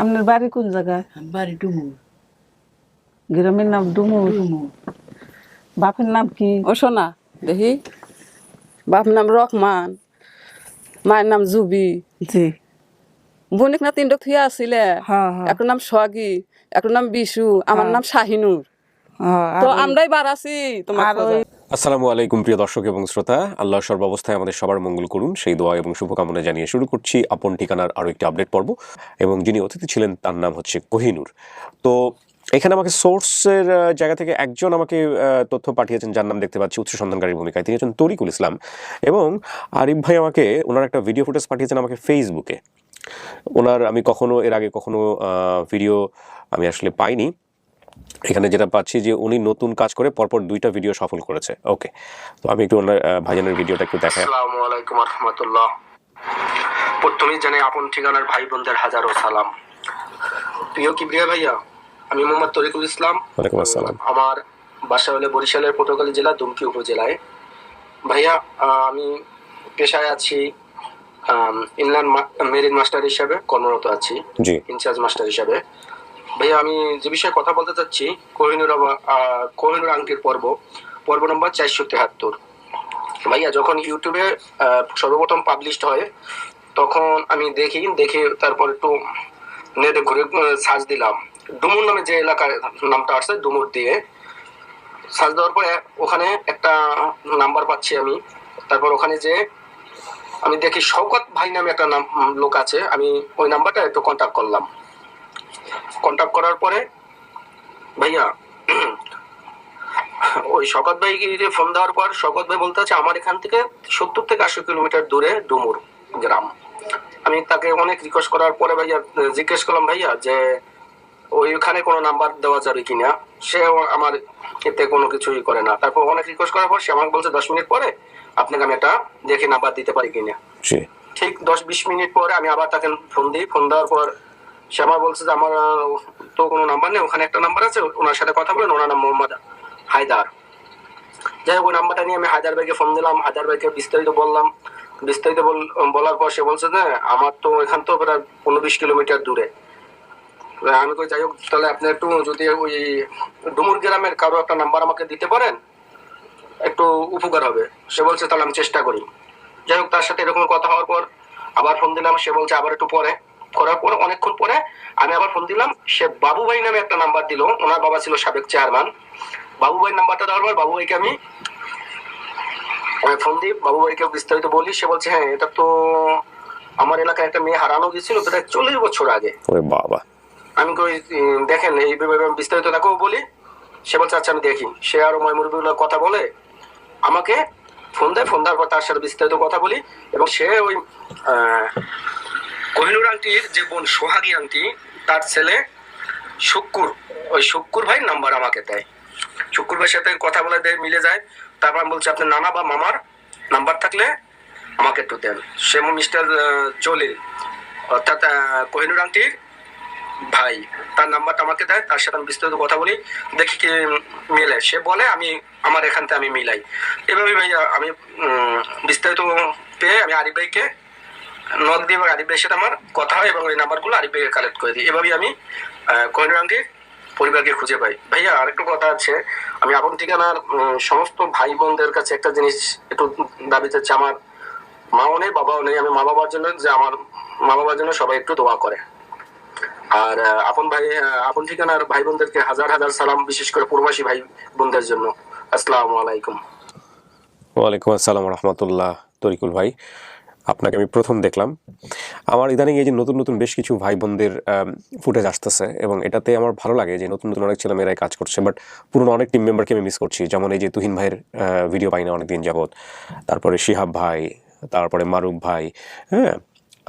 আপনার বাড়ি কোন জায়গায়? বাড়ি ডুমু গ্রামের নাম ডুমু বাপের নাম কি? ও দেখি। বাপ নাম রহমান মায়ের নাম জুবি। জি। বনিক না তিনটা থুয়া আছিলে হ্যাঁ হ্যাঁ। নাম সোহাগী একটার নাম বিশু আমার নাম শাহিনুর। হ্যাঁ, তো আমরাই বার আছি তোমার আসসালামু আলাইকুম, প্রিয় দর্শক এবং শ্রোতা। আল্লাহ সর্বাবস্থায় আমাদের সবার মঙ্গল করুন। সেই দোয়া এবং শুভকামনা জানিয়ে শুরু করছি আপন ঠিকানার আরও একটি আপডেট পর্ব। এবং যিনি অতিথি ছিলেন, তার নাম হচ্ছে কোহিনুর। তো এখানে আমাকে সোর্সের জায়গা থেকে একজন আমাকে তথ্য পাঠিয়েছেন, যার নাম দেখতে পাচ্ছি উৎস সন্ধানকারীর ভূমিকায়। তিনি হচ্ছেন তরিকুল ইসলাম। এবং আরিফ ভাই আমাকে, ওনার একটা ভিডিও ফুটেজ পাঠিয়েছেন আমাকে ফেসবুকে ওনার, আমি কখনো, এর আগে কখনো ভিডিও আমি আসলে পাইনি। এখানে যেটা পাচ্ছি যে উনি নতুন কাজ করে পরপর দুইটা ভিডিও সফল করেছে। ওকে তো আমি একটু ওনার ভাইজানের ভিডিওটা একটু দেখাই। আসসালামু আলাইকুম রহমতুল্লাহ। প্রথমেই জানাই আপন ঠিকানার ভাই বোনদের হাজারো সালাম। প্রিয় কিবরিয়া ভাইয়া আমি মোহাম্মদ তরিকুল ইসলাম। ওয়ালাইকুম আসসালাম। আমার বাসা হলে বরিশালের পটুয়াখালী জেলা দুমকি উপজেলায়। ভাইয়া আমি পেশায় আছি ইনল্যান্ড মেরিন মাস্টার হিসাবে কর্মরত আছি। জি। ইনচার্জ মাস্টার হিসাবে। ভাইয়া, আমি যে বিষয়ে কথা বলতে চাচ্ছি, কোহিনুর কোহিনুর আংটির পর্ব। পর্ব নম্বর চারশো তেহাত্তর। ভাইয়া, যখন ইউটিউবে সর্বপ্রথম পাবলিশড হয়, তখন আমি দেখি, দেখে তারপর একটু নেটে ঘুরে সার্চ দিলাম। ডুমুর নামে যে এলাকার নামটা আসছে, ডুমুর দিয়ে। সার্চ দেওয়ার পরে ওখানে একটা নাম্বার পাচ্ছি আমি। তারপর ওখানে যে আমি দেখি শওকত ভাই নামে একটা নাম লোক আছে। আমি ওই নাম্বারটা একটু কন্ট্যাক্ট করলাম। কন্ট্যাক্ট করার পরে ভাইয়া ওই শকত ভাই যে ফোন দেওয়ার পর শকত ভাই বলতে আছে আমার এখান থেকে সত্তর থেকে আশি কিলোমিটার দূরে ডুমুর গ্রাম। আমি তাকে অনেক রিকোয়েস্ট করার পরে ভাইয়া জিজ্ঞেস করলাম ভাইয়া যে ওইখানে কোনো নাম্বার দেওয়া যাবে কিনা? সে আমার এতে কোনো কিছুই করে না। তারপর অনেক রিকোয়েস্ট করার পর সে আমাকে বলছে দশ মিনিট পরে আপনাকে আমি একটা দেখে নাম্বার দিতে পারি কিনা? ঠিক দশ বিশ মিনিট পরে আমি আবার তাকে ফোন দিই। ফোন দেওয়ার পর সে আমার বলছে যে আমার তো কোনো নাম্বার নেই, ওখানে একটা নাম্বার আছে, ওনার সাথে কথা বলেন, ওনার নাম মোহাম্মদ হায়দার। যাই হোক, ওই নাম্বারটা নিয়ে আমি হায়দার ভাইকে ফোন দিলাম, হায়দার ভাইকে বিস্তারিত বললাম। বিস্তারিত বল- বলার পর সে বলছে যে, আমার তো এখান তো প্রায় পনেরো বিশ কিলোমিটার দূরে। আমি কই, যাই হোক, তাহলে আপনি একটু যদি ওই ডুমুর গ্রামের কারও একটা নাম্বার আমাকে দিতে পারেন, একটু উপকার হবে। সে বলছে, তাহলে আমি চেষ্টা করি। যাই হোক, তার সাথে এরকম কথা হওয়ার পর আবার ফোন দিলাম, সে বলছে আবার একটু পরে। করার পর অনেকক্ষণ পরে আমি আবার ফোন দিলাম। সে বাবু ভাই নামে একটা নাম্বার দিল। ওনার বাবা ছিল সাবেক চেয়ারম্যান বাবু ভাই নাম্বারটা দেওয়ার পর বাবু ভাইকে আমি আমি ফোন দিই। বাবু ভাইকে বিস্তারিত বলি। সে বলছে হ্যাঁ এটা তো আমার এলাকায় একটা মেয়ে হারানো গেছিল প্রায় চল্লিশ বছর আগে। ওরে বাবা। আমি কই দেখেন এই ব্যাপারে আমি বিস্তারিত তাকেও বলি। সে বলছে আচ্ছা আমি দেখি। সে আরও ময়মুরবিগুলোর কথা বলে আমাকে ফোন দেয়। ফোন দেওয়ার পর তার সাথে বিস্তারিত কথা বলি। এবং সে ওই কোহিনুর আংটির যে বোন সোহাগী আংটি তার ছেলে শুক্কুর, ওই শুক্কুর ভাই নাম্বার আমাকে দেয়। শুক্কুর ভাইয়ের সাথে কথা বলে দেয়, মিলে যায়। তারপর আমি বলছি, আপনার নানা বা মামার নাম্বার থাকলে আমাকে একটু দেন। সে মিস্টার জলিল অর্থাৎ কোহিনুর আন্টির ভাই, তার নাম্বারটা আমাকে দেয়। তার সাথে আমি বিস্তারিত কথা বলি, দেখি কি মিলে। সে বলে, আমি, আমার এখান থেকে আমি মিলাই। এভাবে ভাই আমি বিস্তারিত পেয়ে আমি আরিফ ভাইকে নক দিয়ে এবং আরিফ ভাইয়ের সাথে আমার কথা হয় এবং ওই নাম্বারগুলো আরিফ ভাইকে কালেক্ট করে দিই। এভাবেই আমি কহিনুরাঙ্গির পরিবারকে খুঁজে পাই। ভাইয়া, আরেকটু কথা আছে। আমি আপন ঠিকানার সমস্ত ভাই বোনদের কাছে একটা জিনিস একটু দাবি চাচ্ছি। আমার মাও নেই, বাবাও নেই। আমি মা বাবার জন্য যে আমার মা বাবার জন্য সবাই একটু দোয়া করে। আর আপন ভাই আপন ঠিকানার ভাই বোনদেরকে হাজার হাজার সালাম, বিশেষ করে প্রবাসী ভাই বোনদের জন্য। আসসালামু আলাইকুম। ওয়ালাইকুম আসসালাম রহমতুল্লাহ, তরিকুল ভাই। আপনাকে আমি প্রথম দেখলাম। আমার ইদানিং এই যে নতুন নতুন বেশ কিছু ভাই বোনদের ফুটেজ আসতেছে এবং এটাতে আমার ভালো লাগে যে নতুন নতুন অনেক ছেলেমেয়েরাই কাজ করছে বাট পুরনো অনেক টিম মেম্বারকে আমি মিস করছি। যেমন এই যে তুহিন ভাইয়ের ভিডিও পাই না অনেকদিন যাবৎ। তারপরে শিহাব ভাই, তারপরে মারুফ ভাই হ্যাঁ?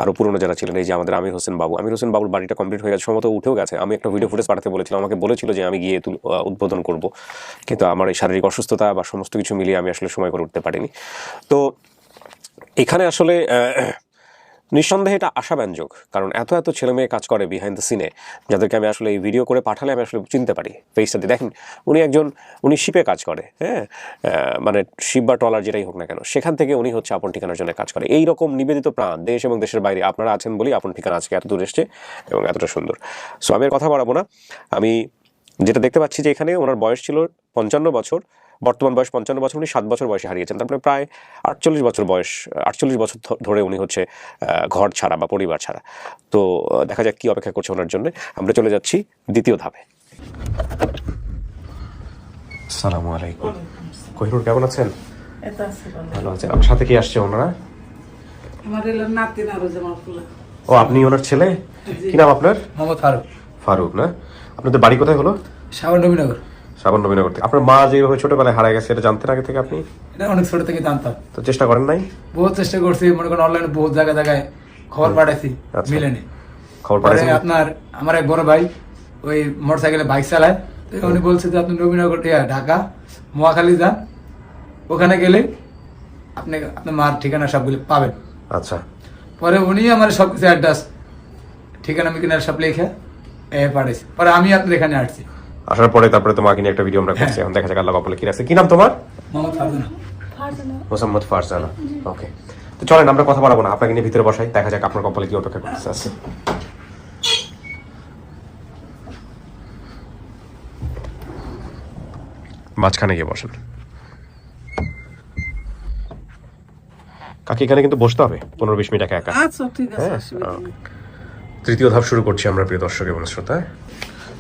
আরও পুরনো যারা ছিলেন, এই যে আমাদের আমির হোসেন বাবু। আমির হোসেন বাবুর বাড়িটা কমপ্লিট হয়ে গেছে, সম্ভবত উঠেও গেছে। আমি একটা ভিডিও ফুটেজ পাঠাতে বলেছিলাম, আমাকে বলেছিল যে আমি গিয়ে উদ্বোধন করব। কিন্তু আমার এই শারীরিক অসুস্থতা বা সমস্ত কিছু মিলিয়ে আমি আসলে সময় করে উঠতে পারিনি। তো এখানে আসলে নিঃসন্দেহে এটা আশাব্যঞ্জক, কারণ এত এত ছেলে মেয়ে কাজ করে বিহাইন্ড দ্য সিনে যাদেরকে আমি আসলে এই ভিডিও করে পাঠালে আমি আসলে চিনতে পারি। ফেসটা দিয়ে দেখেন, উনি একজন, উনি শিপে কাজ করে হ্যাঁ? মানে শিপ বা ট্রলার যেটাই হোক না কেন, সেখান থেকে উনি হচ্ছে আপন ঠিকানার জন্য কাজ করে। এই রকম নিবেদিত প্রাণ দেশ এবং দেশের বাইরে আপনারা আছেন বলেই আপন ঠিকানা আজকে এত দূর এসছে এবং এতটা সুন্দর। সো আমি কথা বাড়াবো না। আমি যেটা দেখতে পাচ্ছি যে এখানে ওনার বয়স ছিল পঞ্চান্ন বছর বর্তমান বয়স পঞ্চান্ন বছর উনি সাত বছর বয়সে হারিয়েছেন। তারপরে প্রায় আটচল্লিশ বছর বয়স আটচল্লিশ বছর ধরে উনি হচ্ছে ঘর ছাড়া বা পরিবার ছাড়া। তো দেখা যাক কি অপেক্ষা করছে ওনার জন্য। আমরা চলে যাচ্ছি দ্বিতীয় ধাপে। সালামু আলাইকুম। কোহিনুর কেমন আছেন? এটা আছে ভালো। আছেন আমার সাথে কি আসছে ওনারা? আমার নাতি ও আপনি ওনার ছেলে? কি নাম আপনার? মোহাম্মদ ফারুক। ফারুক না? আপনাদের বাড়ি কোথায় হলো? সাগর নবীনগর। সাবান নবীনগর থেকে আপনার মা যেভাবে ছোটবেলায় হারায় গেছে এটা জানতেন আগে থেকে আপনি? এটা অনেক ছোট থেকে জানতাম। তো চেষ্টা করেন নাই? চেষ্টা করছি মনে করেন অনলাইনে জায়গায় জায়গায় খবর পাঠাইছি আচ্ছা। মিলেনি। খবর পরে আপনার আমার এক বড় ভাই ওই মোটর সাইকেলে বাইক চালায় উনি বলছে যে আপনি নবীনগর ঢাকা মহাখালী যান। ওখানে গেলে আপনি আপনার মার ঠিকানা সবগুলি পাবেন। আচ্ছা। পরে উনি আমার সব কিছু অ্যাড্রেস ঠিকানা মিকানা সব লিখে এ পাঠাইছে। পরে আমি আপনার এখানে আসছি। আসার পরে তারপরে তোমাকে নিয়ে একটা ভিডিও আমরা করছি। এখন দেখা যাক আল্লাহ কপালে কি আছে। কি নাম তোমার? মোসাম্মদ ফারজানা। ওকে তো চলেন আমরা কথা বলাবো না। আপনাকে নিয়ে ভিতরে বসাই। দেখা যাক আপনার কপালে কি অপেক্ষা করতেছে। আছে মাঝখানে গিয়ে বসেন। কাকে এখানে কিন্তু বসতে হবে। পনেরো বিশ মিনিট একা একা। আচ্ছা ঠিক আছে হ্যাঁ। তৃতীয় ধাপ শুরু করছি আমরা প্রিয় দর্শক এবং শ্রোতা।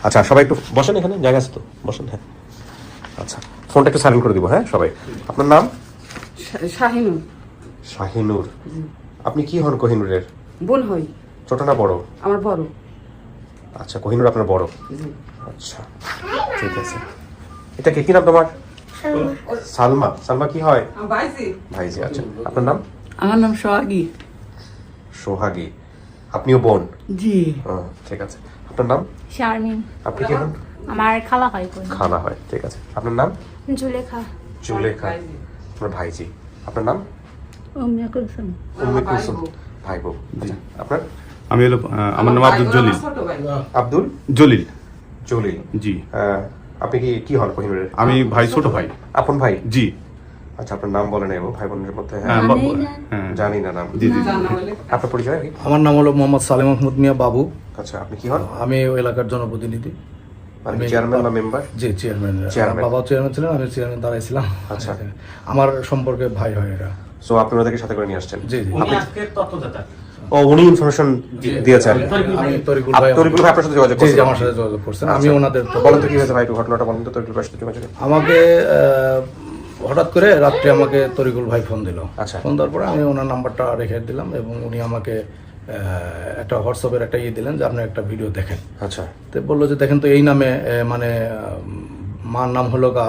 আচ্ছা সবাই একটু বসেন এখানে জায়গা আছে তো। বসেন হ্যাঁ। আচ্ছা ফোনটা একটু সাইলেন্ট করে দিব হ্যাঁ সবাই? আপনার নাম? শাহিনুর। শাহিনুর। আপনি কি হন কোহিনুরের? বোন হই। ছোট না বড়? আমার বড়। আচ্ছা কোহিনুর আপনার বড়? আচ্ছা ঠিক আছে। এটা কে কি নাম তোমার? সালমা। সালমা কি হয়? ভাইজি। ভাইজি আচ্ছা। আপনার নাম? আমার নাম সোহাগী। সোহাগী। আপনিও বোন? জি। ঠিক আছে। আপনার নাম? শারমিন। আপনি কি হন আমার খালা হয় কোন? খালা হয় ঠিক আছে। আপনার নাম? জুলেখা। জুলেখা। আপনার ভাইজি। আপনার নাম? উম্মে কুলসুম। ভাই বউ আচ্ছা, আপনার? আমি হলো আমার নাম আব্দুল জলিল। আব্দুল? জলিল। জলিল। জি। আপনি কি কি হন কোহিনুরের? আমি ভাই ছোট ভাই। আপন ভাই? জি। আচ্ছা আপনার নাম বলে নেব ভাই বোনের মধ্যে। হ্যাঁ হ্যাঁ, জানি না নাম। জি জি। আপনার পরিচয়? আমার নাম হলো মোহাম্মদ সালেম মাহমুদ মিয়া বাবু। আচ্ছা আপনি কি হন? আমি ওই এলাকার জনপ্রতিনিধি। আমি- চেয়ারম্যান বা মেম্বার জি চেয়ারম্যান চেয়ারম্যান। বাবা চেয়ারম্যান ছিলেন আমি চেয়ারম্যান দাঁড়াইছিলাম। আচ্ছা। আমার সম্পর্কে ভাই হয় এরা। সো আপনি ওদেরকে সাথে করে নিয়ে আসছেন? জি জি। ও উনি ইনফরমেশন দিয়েছেন। আমি তরিকুল ভাই। তরিকুল ভাই আপনার সাথে যোগাযোগ জি জি করছেন? আমার সাথে যোগাযোগ করছেন। আমি। ওনাদের বলেন তো কি হয়েছে ভাই একটু ঘটনাটা বলেন তো তরিকুল ভাইয়ের সাথে যোগাযোগ আমাকে আহ, হঠাৎ করে রাত্রে আমাকে তরিকুল ভাই ফোন দিল। আচ্ছা। ফোন দেওয়ার পরে আমি ওনার নাম্বারটা রেখে দিলাম এবং উনি আমাকে একটা হোয়াটসঅ্যাপের একটা ইয়ে দিলেন যে আপনি একটা ভিডিও দেখেন। আচ্ছা। তো বলল যে দেখেন তো এই নামে মানে মার নাম হলো গা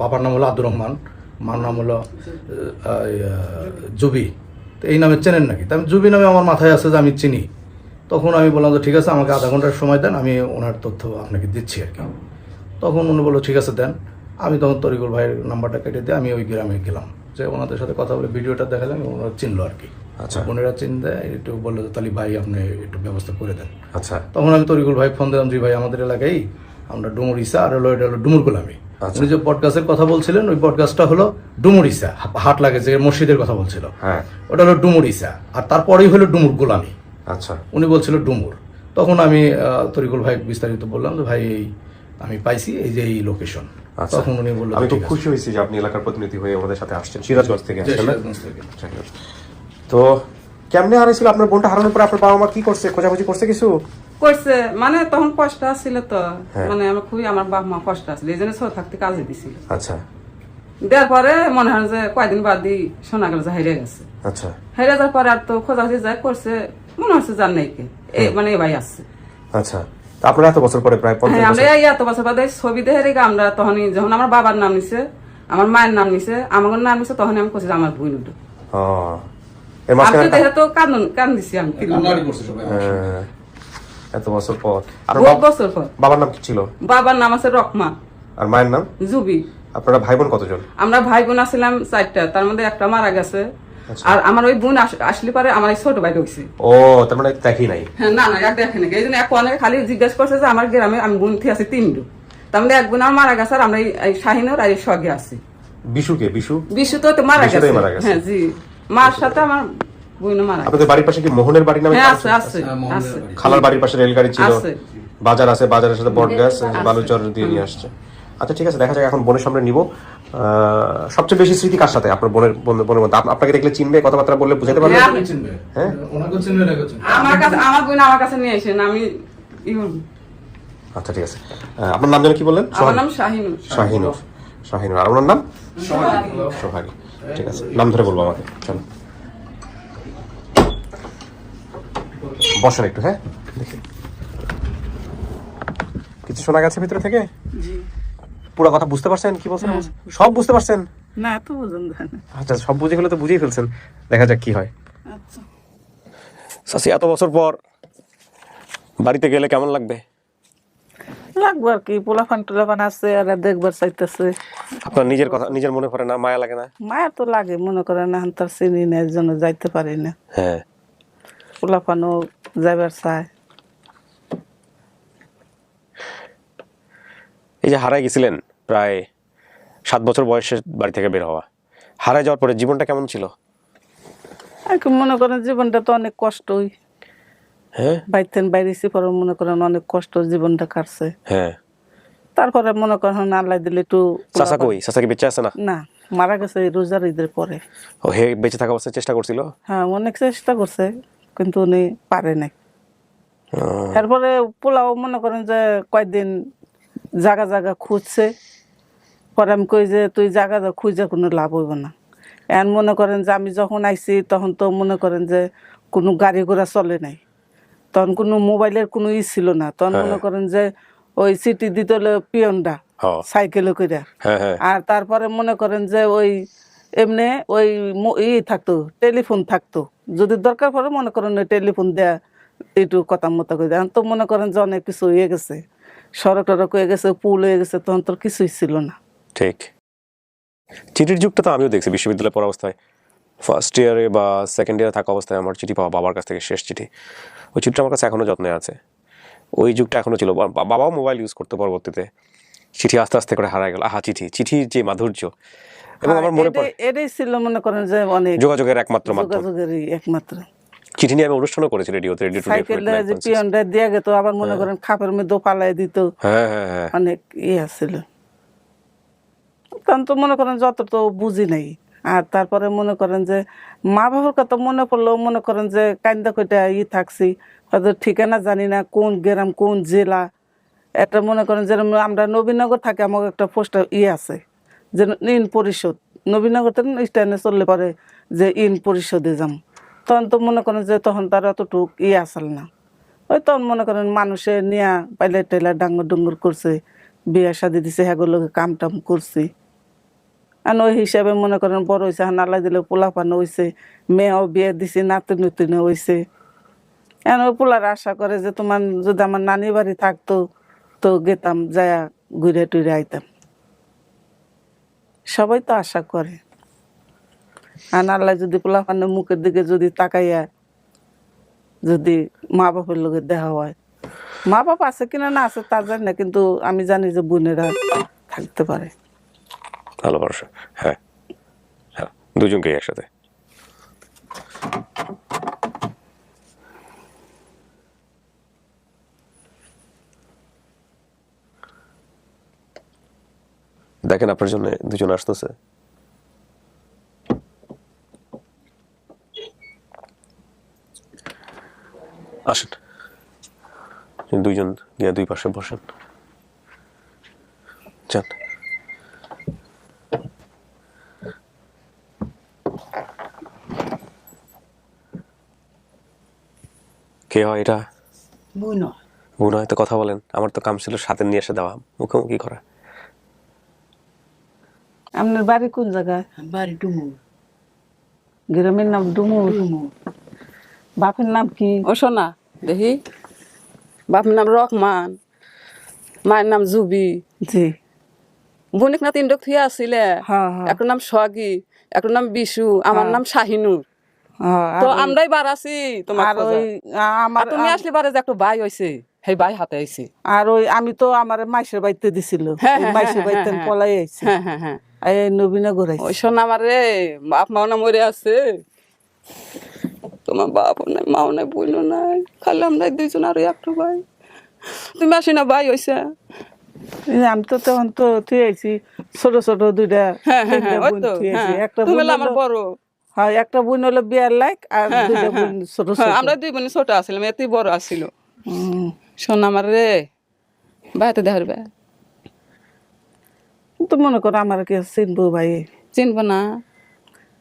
বাবার নাম হলো আব্দুর রহমান মার নাম হলো জুবি। তো এই নামে চেনেন নাকি? তো আমি জুবি নামে আমার মাথায় আছে যে আমি চিনি। তখন আমি বললাম যে ঠিক আছে আমাকে আধা ঘণ্টার সময় দেন আমি ওনার তথ্য আপনাকে দিচ্ছি আর কি। তখন উনি বলল ঠিক আছে দেন। আমি তখন তরিকুল ভাইয়ের নাম্বারটা কেটে দিয়ে আমি ওই গ্রামে গেলাম। যে ওনাদের সাথে কথা বলে ভিডিওটা দেখালাম ওনারা চিনলো আর কি। আচ্ছা। বোনেরা চিনতে একটু বলল তাহলে ভাই আপনি একটু ব্যবস্থা করে দেন। আচ্ছা। তখন আমি তরিকুল ভাই ফোন দিলাম জি ভাই আমাদের এলাকায় আমরা ডুমুর ইসা আর হলো এটা হলো ডুমুর গোলামি আচ্ছা। উনি যে পডকাস্টের কথা বলছিলেন ওই পডকাস্টটা হলো ডুমুর ইসা হা- হাট লাগে যে মসজিদের কথা বলছিল। হ্যাঁ। ওটা হলো ডুমুরিসা আর তারপরেই হলো ডুমুর গোলামি আচ্ছা। উনি বলছিল ডুমুর। তখন আমি তরিকুল ভাই বিস্তারিত বললাম যে ভাই এই আমি পাইছি এই যে এই লোকেশন আচ্ছা। তখন উনি বলল আমি খুব খুশি হয়েছি যে আপনি এলাকার প্রতিনিধি হয়ে আমাদের সাথে আসছেন। সিরাজগঞ্জ থেকে আসছেন তো কেমনে হারাইছিল? আপনার বোনটা হারানোর পরে আপনার বাবা মা কি করছে? খোঁজাখুঁজি করছে কিছু? করছে। মানে তখন কষ্ট আসছিল তো। হ্যাঁ। মানে আমার খুবই আমার বাপ মা কষ্ট আসছিল এই জন্য ছোট থাকতে কাজে দিছিল। আচ্ছা। দেওয়ার পরে মনে হয় যে বাদ দিয়ে শোনা গেল যে হাইরে গেছে। আচ্ছা। হাইরে যাওয়ার পরে আর তো খোঁজাখুঁজি যায় করছে মনে হচ্ছে নাই কে। মানে আসছে। আচ্ছা। আপনারা এত বছর পরে প্রায় পঞ্চাশ হ্যাঁ আমরা এই এত বছর বাদে ছবি দেখে রেখে আমরা তখন যখন আমার বাবার নাম নিছে আমার মায়ের নাম নিছে আমার নাম নিছে তখন আমি করছি আমার ভুল উঠো ও, এর মাঝখানে তো কান্দন কান দিছি আমি হ্যাঁ, এত বছর পর। আপনার বছর পর। বাবার নাম কি ছিল? বাবার নাম আছে রকমা। আর মায়ের নাম? জুবি। আপনারা ভাই বোন কতজন? আমরা ভাই বোন আছিলাম চারটা তার মধ্যে একটা মারা গেছে। আর আমার ওই বোন আসলে পরে আমার এই ছোট ভাই ঢুকছে। ও তার মানে দেখি নাই। হ্যাঁ না না এক দেখে নাকি এই জন্য এক অনেক খালি জিজ্ঞেস করছে যে আমার গ্রামে আমি বোন থেকে আছি তিনটু। তার মধ্যে এক বোন আমার মারা গেছে আর আমরা এই- শাহিনুর আর এই সঙ্গে আছি। বিশুকে বিশু? বিশ্ব তো তো মারা গেছে। মারা গেছে। হ্যাঁ জি। মার সাথে আমার মারা আপনাদের বাড়ির পাশে কি মোহনের বাড়ি নামে হ্যাঁ আছে আছে হ্যাঁ। খালার বাড়ির পাশে রেলগাড়ি ছিল। বাজার আছে বাজারের সাথে বট গ্যাস বালুচর দিয়ে নিয়ে আসছে। আচ্ছা ঠিক আছে দেখা যাক এখন বোনের সামনে নিব। সবচেয়ে বেশি স্মৃতি কার সাথে? আপনার বোনের মধ্যে। আপনাকে দেখলে চিনবে কথাবার্তা বললে বুঝাতে পারবে? হ্যাঁ, চিনবে। হ্যাঁ? ওনাকেও চিনবে এটাকেও চিনবে। আমার কাছে আমার বোন আমার কাছে নিয়ে এসেন আমি আচ্ছা ঠিক আছে। আপনার নাম যেন কি বললেন? আমার নাম শাহিনুর। শাহিনুর। শাহিনুর। আর ওনার নাম? সোহাগী। ঠিক আছে নাম ধরে বলব আমাকে চলো। বসেন একটু হ্যাঁ? দেখি। কিছু শোনা গেছে ভিতরে থেকে? পুরো কথা বুঝতে পারছেন? কি বলছেন? সব বুঝতে পারছেন? না বোঝেন আচ্ছা সব বুঝে গেলে তো বুঝেই ফেলছেন। দেখা যাক কি হয়। আচ্ছা। এত বছর পর বাড়িতে গেলে কেমন লাগবে? লাগবো আর কি পোলাফান টোলাফান আছে আর দেখবার চাইতেছে। আপনার নিজের কথা নিজের মনে পড়ে না মায়া লাগে না? মায়ের তো লাগে মনে করে না তার চিনি না এর জন্য যাইতে পারি না। হ্যাঁ। পোলাফানও যাইবার চায়। এই যে হারায় গেছিলেন প্রায় সাত বছর বয়সে বাড়ি থেকে বের হওয়া হারাই যাওয়ার পরে জীবনটা কেমন ছিল? মনে করেন জীবনটা তো অনেক কষ্টই। হ্যাঁ? বাইতেন বাইরেছি পরে মনে করেন অনেক কষ্ট জীবনটা কাটছে। হ্যাঁ। তারপরে মনে করেন আল্লাহ দিলে একটু চাচা কই? চাচা কি বেঁচে আছে না? না মারা গেছে রোজার ঈদের পরে। ও হে বেঁচে থাকা অবস্থায় চেষ্টা করছিল? হ্যাঁ অনেক চেষ্টা করছে কিন্তু উনি পারে নাই। তারপরে পোলাও মনে করেন যে কয়েকদিন জায়গা জায়গা খুঁজছে। পরে আমি কই যে তুই জায়গা খুঁজে কোনো লাভ হইব না। এখন মনে করেন যে আমি যখন আইছি তখন তো মনে করেন যে কোনো গাড়ি ঘোড়া চলে নাই। তখন কোনো মোবাইলের কোনো ই ছিল না। তখন মনে করেন যে ওই সিটি দিতে হলো পিয়নটা সাইকেলে করে হ্যাঁ হ্যাঁ। আর তারপরে মনে করেন যে ওই এমনি ওই ই থাকতো টেলিফোন থাকতো। যদি দরকার পড়ে মনে করেন টেলিফোন দেয়া একটু কথা মতো করে দেয় তো মনে করেন যে অনেক কিছু হয়ে গেছে। সড়ক টড়ক হয়ে গেছে পুল হয়ে গেছে তখন তোর কিছুই ছিল না। ঠিক। চিঠির যুগটা তো আমিও দেখছি বিশ্ববিদ্যালয়ে পড়া অবস্থায়। ফার্স্ট ইয়ারে বা সেকেন্ড ইয়ারে থাকা অবস্থায় আমার চিঠি পাওয়া বাবার কাছ থেকে শেষ চিঠি। ওই চিঠিটা আমার কাছে এখনও যত্নে আছে। ওই যুগটা এখনও ছিল। বাবাও মোবাইল ইউজ করতে পরবর্তীতে। চিঠি আস্তে আস্তে করে হারায় গেল। আহা চিঠি চিঠির যে মাধুর্য। এবং আমার মনে পড়ে এটাই- ছিল মনে করেন যে অনেক যোগাযোগের একমাত্র মাধ্যম। যোগাযোগেরই একমাত্র। চিঠি নিয়ে আমি অনুষ্ঠানও করেছি রেডিওতে রেডিও সাইকেলে যে পিয়নটা দিয়া গেত আবার মনে করেন খাপের মধ্যে পালাই দিত। হ্যাঁ হ্যাঁ হ্যাঁ। অনেক ইয়ে ছিল। তখন তো মনে করেন যত তো বুঝি নাই। আর তারপরে মনে করেন যে মা বাবার কথা মনে পড়লেও মনে করেন যে কান্দা কইটা ই থাকছি। হয়তো ঠিকানা জানি না কোন গ্রাম, কোন জেলা। এটা মনে করেন যেরকম আমরা নবীনগর থাকি আমার একটা পোস্টার ইয়ে আছে যে ইন পরিষদ। নবীনগর স্ট্যান্ডে চললে পরে যে ইন পরিষদে যাম। তখন তো মনে করেন যে তখন তার অতটুক ইয়ে আসল না। ওই তখন মনে করেন মানুষে নিয়া পাইলে টাইলে ডাঙ্গর ডুঙ্গর করছে, বিয়ে শাদি দিছে হ্যাগুলোকে কাম টাম করছি। আর ওই হিসাবে মনে করেন বড় হয়েছে হান আল্লাহ দিলে পোলা পানো হয়েছে মেয়েও বিয়ে দিছি নাতি নতুন হয়েছে এখন ওই পোলার আশা করে যে তোমার যদি আমার নানি বাড়ি থাকতো, তো গেতাম, যায়া ঘুরে টুরে আইতাম। সবাই তো আশা করে। আর আল্লাহ যদি পোলা পানের মুখের দিকে যদি তাকাইয়া যদি মা বাপের লোকের দেখা হয়। মা বাপ আছে কিনা না আছে তা জানি না, কিন্তু আমি জানি যে বোনেরা থাকতে পারে। ভালো ভরসা হ্যাঁ। হ্যাঁ দুজনকেই একসাথে। দেখেন আপনার জন্য দুজন আসতেছে। আসেন। দুইজন গিয়ে দুই পাশে বসেন। যান। কে হয় এটা? বোন। হয়তো কথা বলেন। আমার তো কাম ছিল সাথে নিয়ে এসে দেওয়া। মুখোমুখি করা। আপনার বাড়ি কোন জায়গায়? বাড়ি ডুমু গ্রামের নাম ডুমুর? বাপের নাম কি? ও শোনা দেখি। বাপের নাম রহমান। মায়ের নাম জুবি। জি। বোনিক না তিনটক থুয়া আছিলে হ্যাঁ হ্যাঁ। একটা নাম সোহাগী একটার নাম বিশু আমার হ্যাঁ। নাম শাহিনুর। হ্যাঁ, তো আর আমরাই বার আছি তোমার ওই আমার তুমি আসলে বারে যে একটা ভাই হইছে সেই ভাই হাতে আইছে। আর ওই আমি তো আমার বাড়িতে দিছিল। হ্যাঁ, হ্যাঁ, হ্যাঁ, বাড়িতে হ্যাঁ, পলাই আইছি। হ্যাঁ হ্যাঁ হ্যাঁ। এই নবীনগর ওই শোন আমার রে বাপ মাও না মরে আছে। তোমার বাপও নাই মাও নাই বোনও নাই। খালি আমরা দুইজন আর একটা ভাই। তুমি আসি না ভাই হইছে। আমি তো তখন তো তুই আইছি ছোট ছোট দুইটা হ্যাঁ হ্যাঁ হ্যাঁ তো। হ্যাঁ। একটা বড়। হ্যাঁ একটা বোন হলো বিয়ার লাইক আর হ্যাঁ, দুইটা হ্যাঁ, বোন ছোট হ্যাঁ ছোট। আমরা দুই বোন ছোট আসছিলাম এতে বড় আসছিল শোন আমার রে ভাইতে দেখার বে তো মনে করো আমার কি চিনবো ভাই? চিনব না।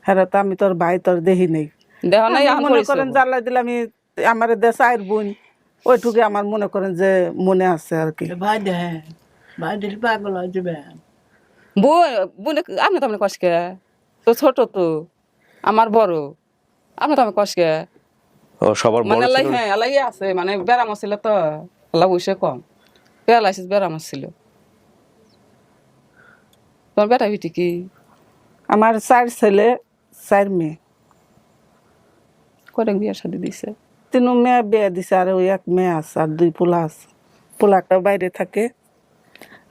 হ্যাঁ তো আমি তোর ভাই তোর দেখি নেই। দেহ নাই মনে করেন জ্বালাই দিলে আমি আমার দেশ আয়ের বোন ওইটুকু আমার মনে করেন যে মনে আছে আর কি। ভাই দেন ভাই দিলে পাগল হয়ে যাবে। বোন বোন আপনি তো আপনি কষ্টকে তো ছোট তো। আমার বড়। আপনি তো আমি কষ্টকে ও সবার বড় মানে আল্লাহ হ্যাঁ আল্লাহ আছে মানে ব্যারাম ছিল তো। আল্লাহ বসে কম। প্যারালাইসিস ব্যারাম ছিল। তোমার বেটা বিটি কি? আমার চার ছেলে চার মেয়ে। করে বিয়ে শাদি দিছে? তিন মেয়ে বিয়ে দিছে আর ওই এক মেয়ে আছে আর দুই পোলা আছে। পোলাটা বাইরে থাকে।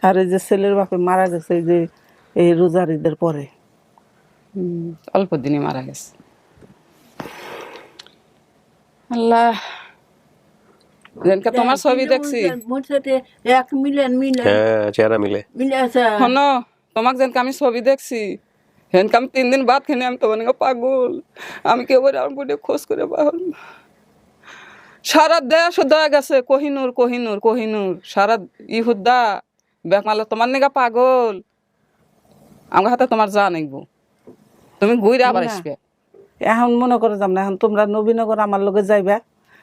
আর এই যে ছেলের বাপে মারা গেছে এই যে এই রোজার ঈদের পরে। অল্প দিনই মারা গেছে। আল্লাহ। তোমার ছবি দেখছি। মোর সাথে এক মিলেন মিলেন হ্যাঁ চেহারা মিলে। মিলে আছে। হন তোমাকে যেনকে আমি ছবি দেখছি হেনকে আমি তিন দিন বাদ খেনে আমি তোমার নাকি পাগল। আমি কেবল আমার খোঁজ করে পাগল সারা দেশ দয়া গেছে কোহিনুর কোহিনুর কোহিনুর। সারা ইহুদ্দা বেকমালে তোমার নিগা পাগল। আমার হাতে তোমার যা নেইব তুমি ঘুরে আবার আসবে। এখন মনে করে যাম না এখন তোমরা নবীনগর আমার লগে যাইবা।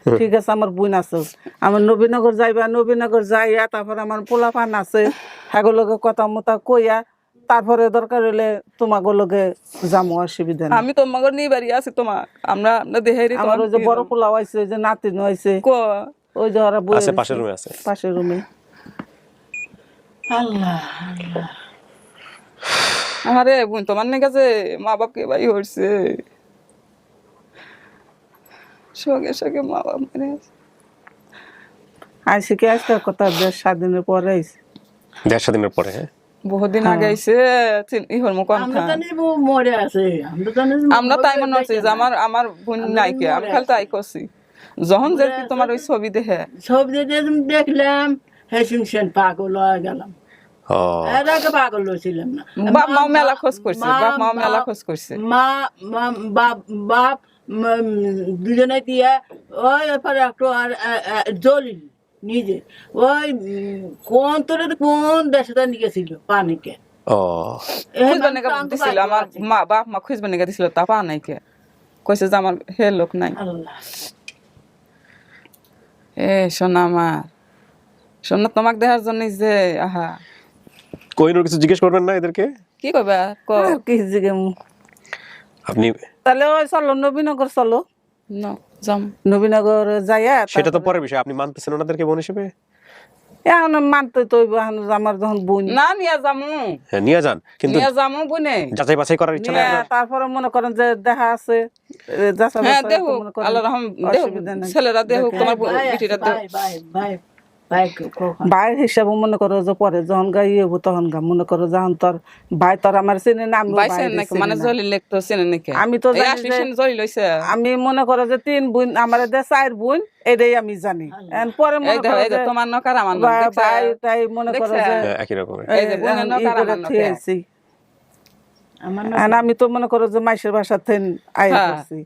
ঠিক আছে আমার বোন আছে। আমার নবীনগর যাইবা নবীনগর যাইয়া তারপর আমার পোলা পান আছে। হাগর লগে কথা মতা কইয়া তারপরে দরকার হইলে তোমাকে লগে যামো অসুবিধা নেই। আমি তোমাকে নিয়ে বাড়ি আছি তোমার আমরা আমরা দেহেরি আমার ওই যে বড় পোলাও আইছে ওই যে নাতিন কো? ওই যে ওরা বই আছে পাশের রুমে আছে। পাশের রুমে। আল্লাহ আল্লাহ। আরে বোন তোমার নাকি আছে মা বাপকে বাড়ি হচ্ছে সঙ্গে সঙ্গে মা বাপ মানে আইসি কি আজকাল কথা দেশ স্বাধীনের পরে আইসি। দেড় স্বাধীনের পরে হ্যাঁ? বহুদিন আগে আইসে চিন- ইহর মুখ আমরা জানি ও মরে আছে। আমরা জানি আমরা তাই মনে হচ্ছে যে আমার আমার বোন নাই কে। আমি খালি তাই করছি। যখন যে তোমার ওই ছবি দেখে। ছবি দিয়ে দেখলাম হেসিং সেন পাগল হয়ে গেলাম। এর আগে পাগল হয়েছিলাম না। বাপ মাও মা- মেলা খোঁজ করছে বাপ মাও মেলা মা- খোঁজ করছে। মা মা- বাপ বাপ দুজনে দিয়ে ওই এরপরে একটু আর জলিল নিজে ওই কোন তোর কোন দেশে গেছিল পানিকে। ও দিছিল আমার মা বাপ মা খুঁজবে দিছিল তা পা নাই কে। কইছে যে আমার হে লোক নাই। এ সোনা আমার সোনা তোমাক দেখার জন্য যে আহা। কোহিনুর কিছু জিজ্ঞেস করবেন না এদেরকে? কি কইবা ক আর কি জিগে আপনি তাহলে ওই চলো নবীনগর চলো। ন যাম। নবীনগর যাইয়া সেটা তো পরের বিষয় আপনি মানতেছেন ওনাদেরকে বোন হিসেবে? এখন মানতে তো হইবো, এখন আমার যখন বোন। না নিয়ে যামু। হ্যাঁ নিয়ে যান কিন্তু নিয়ে যামু বুনে। যাচাই বাছাই করার ইচ্ছা নাই তারপরে মনে করেন যে দেখা আছে যাচাই হ্যাঁ বাছাই মনে করেন আল্লাহ রহম। ছেলেরা দেহ তোমার বিটিরা দেহ ভাই হিসাবে মনে করো যে পরে যখন গা ইয়ে হব তখন গা মনে করো যখন তোর ভাই তোর আমার চিনি না চিনি মানে চেনে নাকি? আমি তো আমি মনে করো যে তিন বোন আমার দে চার বোন এটাই আমি জানি। পরে মনে করো এই যে যে তোমার নকার আমার ভাই- তাই মনে করো যে হ্যাঁ, একই এই যে বোনের করে আমার আমি তো মনে করো যে মাইশের বাসা থেন আই হ্যাঁ। করছি।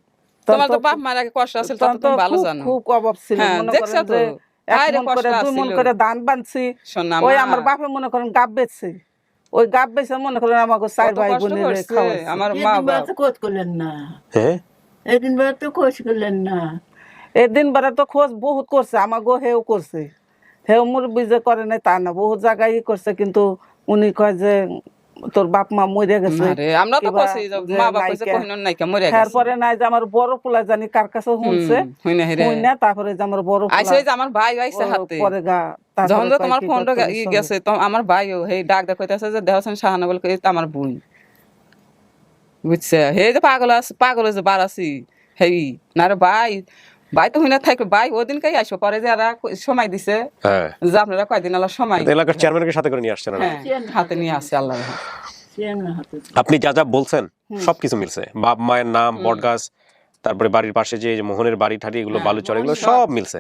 তোমার তো বাপ মার আগে কষ্ট আছে তখন তো তুমি ভালো খুব- জানো। খুব অভাব ছিল হ্যাঁ, মনে? যে এক বাইরে মন করে দুই মন করে ধান বানছি। ওই আমার বাপে মনে করেন গাব বেচছে ওই গাব বেচে মনে করেন আমাকে চার ভাই বোনের আমার মা এদিন বেলা তো খোঁজ করলেন না। এদিন বেলা তো খোঁজ করলেন না। এই দিন বেড়া তো খোঁজ বহুত করছে আমার গো হেও করছে। হেও মুরব্বী যে করে নাই তা না বহুত জায়গায় করছে কিন্তু উনি কয় যে তোর বাপ মা মরে গেছে। আরে আমরা তো কইছি যে যে মা বাপ কইছে নাইকা। নাইকা মরে গেছে। তারপরে নাই যে আমার বড় পোলা জানি কার কাছে হইনা। শুনে তারপরে যে আমার বড় আইছে পোলা যে আমার ভাই আইছে হাতে। পরে গা যখন তোমার ফোন। গেছে। তো আমার ভাইও হেই ডাক দেখাইতেছে যে দেহসেন শাহানা বলে আমার বোন। বুঝছে? হে যে পাগল আছে পাগল যে বার আছি হেই না রে ভাই ভাই তো হইনা থাকবে ভাই ওদিনকেই পরে যে এরা সময় দিছে হ্যাঁ। যে আপনারা কয়দিন আলো সময় এলাকার চেয়ারম্যানকে সাথে করে নিয়ে আসছেন হ্যাঁ হাতে নিয়ে আসছে আল্লাহ আপনি যা যা বলছেন সবকিছু মিলছে। বাপ মায়ের নাম বটগাছ তারপরে বাড়ির পাশে যে মোহনের বাড়ি ঠাড়ি এগুলো বালুচর এগুলো সব মিলছে।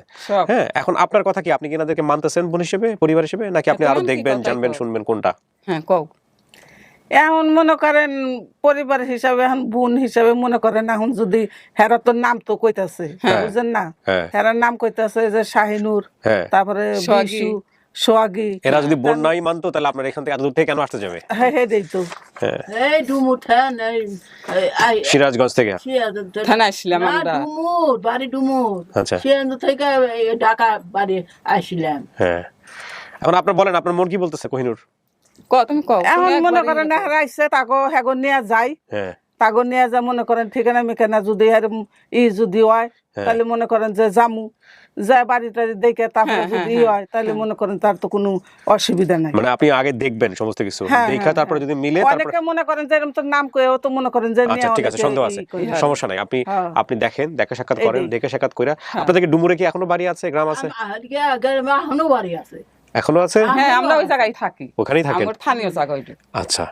হ্যাঁ এখন আপনার কথা কি আপনি কি এনাদেরকে মানতেছেন বোন হিসেবে পরিবার হিসেবে নাকি আপনি আরও দেখবেন জানবেন শুনবেন কোনটা? হ্যাঁ কও। এখন মনে করেন পরিবার হিসাবে এখন বোন হিসাবে মনে করেন এখন যদি হেরা তো নাম তো কইতাছে বুঝেন না? হ্যাঁ। হেরার নাম কইতাছে যে শাহিনুর হ্যাঁ। তারপরে বিশু সোয়াগি এরা যদি বোন নাই মানতো তাহলে আপনার এখান থেকে এত দূর থেকে কেন আসতে যাবে? হ্যাঁ হ্যাঁ দেই তো। হ্যাঁ। এই ডুমুর সিরাজগঞ্জ থেকে? আমরা। বাড়ি ডুমুর। আচ্ছা। সিরাজগঞ্জ থেকে ঢাকা বাড়ি আসছিলাম। হ্যাঁ। এখন আপনার বলেন আপনার মন কি বলতেছে কোহিনুর? ক তুমি কও এখন মনে করেন হেরা তাকে হেগো নিয়ে যাই। হ্যাঁ। তাগো নিয়ে যা মনে করেন ঠিকানা মিকানা যদি হের ই যদি হয় তাহলে মনে করেন যে জামু যায় বাড়ি টাড়ি দেখে তারপরে হ্যাঁ, যদি ই হয় তাহলে মনে করেন তার তো কোনো অসুবিধা নাই। মানে আপনি আগে দেখবেন সমস্ত কিছু। হ্যাঁ, দেখা হ্যাঁ, তারপরে যদি মিলে অনেকে মনে করেন যে এরকম তো নাম কয়েও তো মনে করেন যে আচ্ছা ঠিক আছে সন্দেহ আছে। সমস্যা নাই। আপনি হ্যাঁ। আপনি দেখেন দেখা সাক্ষাৎ করেন দেখে সাক্ষাৎ কইরা। আপনাদের ডুমুরে কি এখনও বাড়ি আছে গ্রাম আছে? এখনও বাড়ি আছে। এখনও আছে? হ্যাঁ আমরা ওই জায়গায় থাকি। ওখানেই থাকেন? আমার স্থানীয় জায়গা ওইটা আচ্ছা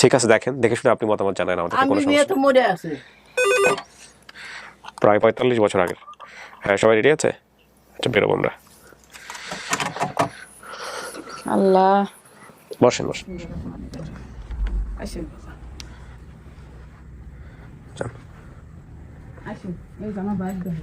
ঠিক আছে দেখেন দেখে শুনে আপনি মতামত জানান আমাদের আমি কোনো সমস্যা তো মরে আছে। প্রায় পঁয়তাল্লিশ বছর আগে হ্যাঁ সবাই রেডি আছে? আচ্ছা বেরোবো আমরা। আল্লাহ। বসেন বসেন। আসেন। আসেন এই যে আমার বাইক দেখো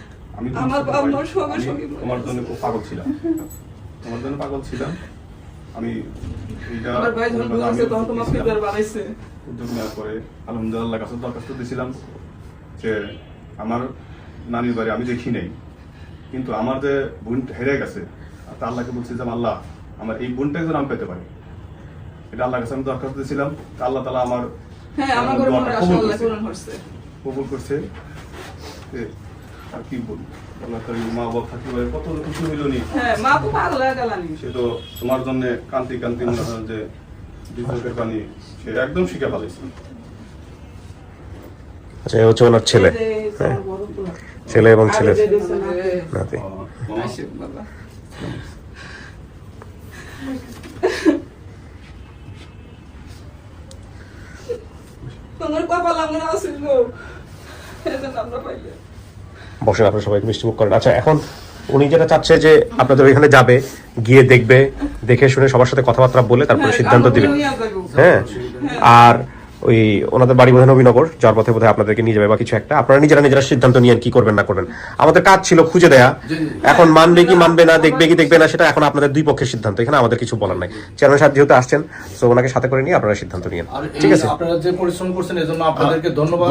আমি তোমার জন্য খুব পাগল ছিলাম। তোমার জন্য পাগল ছিলাম। আমি উদ্যোগ নেওয়ার পরে আলহামদুলিল্লাহ কাছে দরখাস্ত দিয়েছিলাম যে আমার নানির বাড়ি আমি দেখি নাই। কিন্তু আমার যে বোন হেরে গেছে তা আল্লাহকে বলছি যে আল্লাহ আমার এই বোনটাকে যেন আমি পেতে পারি। এটা আল্লাহর কাছে আমি দরখাস্ত দিয়েছিলাম তা আল্লাহ তালা আমার হ্যাঁ কবুল করছে। আর কি বলব মা বাবা থাকতে পারে কত খুশি হইল নি। হ্যাঁ মা তো পাগল হয়ে গেলানি সে তো তোমার জন্য কান্তি কান্তি মনে হয় যে বিদ্যুতের পানি সে একদম শিখে ফেলেছে। আচ্ছা এ হচ্ছে ওনার ছেলে। হ্যাঁ। ছেলে এবং ছেলে। নাতি? বাবা তোমার কপাল আমার আসিল এজন্য আমরা পাইলে। বসেন আপনার সবাইকে মিষ্টি মুখ করেন। আচ্ছা এখন উনি যেটা চাচ্ছে যে আপনাদের ওইখানে যাবে গিয়ে দেখবে দেখে শুনে সবার সাথে কথাবার্তা বলে তারপরে সিদ্ধান্ত দিবে। হ্যাঁ আর ওই ওনাদের বাড়ি বোধহয় নবীনগর যার পথে বোধহয় আপনাদেরকে নিয়ে যাবে বা কিছু একটা। আপনারা নিজেরা নিজেরা সিদ্ধান্ত নিয়েন কি করবেন না করবেন। আমাদের কাজ ছিল খুঁজে দেয়া। এখন মানবে কি মানবে না দেখবে কি দেখবে না সেটা এখন আপনাদের দুই পক্ষের সিদ্ধান্ত। এখানে আমাদের কিছু বলার নাই। চেয়ারম্যান সাহেব যেহেতু আসছেন তো ওনাকে সাথে করে নিয়ে আপনারা সিদ্ধান্ত নিয়েন। আর ঠিক আছে? আপনারা যে পরিশ্রম করছেন এই জন্য আপনাদেরকে ধন্যবাদ।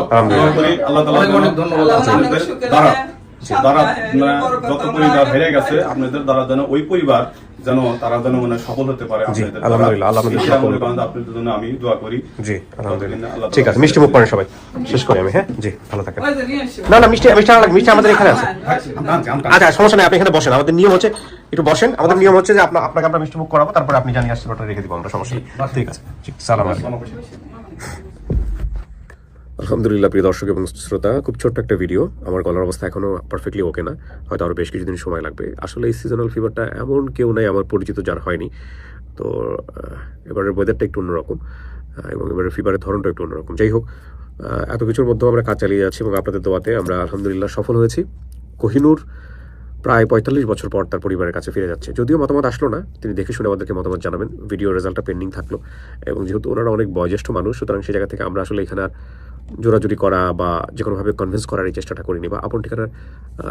আল্লাহ তাআলা অনেক ধন্যবাদ কথা যত পরিবার হেরে গেছে আপনাদের দ্বারা যেন ওই পরিবার যেন তারা যেন মানে সফল হতে পারে আপনাদের আলহামদুলিল্লাহ, আল্লাহ জন্য আমি দোয়া করি। জি আলহামদুলিল্লাহ। ঠিক আছে মিষ্টি মুখ করেন সবাই। শেষ করি আমি হ্যাঁ? জি ভালো থাকেন। না না মিষ্টি মিষ্টি মিষ্টি আমাদের এখানে আছে। হ্যাঁ, আচ্ছা সমস্যা নেই আপনি এখানে বসেন। আমাদের নিয়ম হচ্ছে একটু বসেন। আমাদের নিয়ম হচ্ছে যে আপনাকে আমরা মিষ্টি মুখ করাবো তারপরে আপনি জানিয়ে আসছি রেখে দিব আমরা সমস্যা ঠিক আছে সালাম আলাইকুম। আলহামদুলিল্লাহ, প্রিয় দর্শক এবং শ্রোতা, খুব ছোট্ট একটা ভিডিও আমার গলার অবস্থা এখনও পারফেক্টলি ওকে না। হয়তো আরও বেশ কিছুদিন সময় লাগবে। আসলে এই সিজনাল ফিভারটা এমন কেউ নাই, আমার পরিচিত যার হয়নি। তো এবারের ওয়েদারটা একটু অন্যরকম এবং এবারের ফিভারের ধরনটা একটু অন্যরকম। যাই হোক এত কিছুর মধ্যেও আমরা কাজ চালিয়ে যাচ্ছি এবং আপনাদের দোয়াতে আমরা আলহামদুলিল্লাহ সফল হয়েছি। কোহিনুর প্রায় পঁয়তাল্লিশ বছর পর তার পরিবারের কাছে ফিরে যাচ্ছে। যদিও মতামত আসলো না, তিনি দেখে শুনে আমাদেরকে মতামত জানাবেন। ভিডিও রেজাল্টটা পেন্ডিং থাকল, এবং যেহেতু ওনারা অনেক বয়োজ্যেষ্ঠ মানুষ, সুতরাং সেই জায়গা থেকে আমরা আসলে এখানে আর জোরাজুরি করা বা যে কোনোভাবে কনভিন্স করার এই চেষ্টাটা করিনি বা আপন ঠিকানার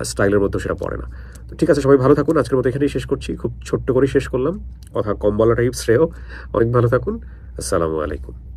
স্টাইলের মধ্যেও সেটা পড়ে না। তো ঠিক আছে, সবাই ভালো থাকুন। আজকের মতো এখানেই শেষ করছি। খুব ছোট্ট করে শেষ করলাম। কথা কম বলাটাই শ্রেয়। অনেক ভালো থাকুন। আসসালামু আলাইকুম।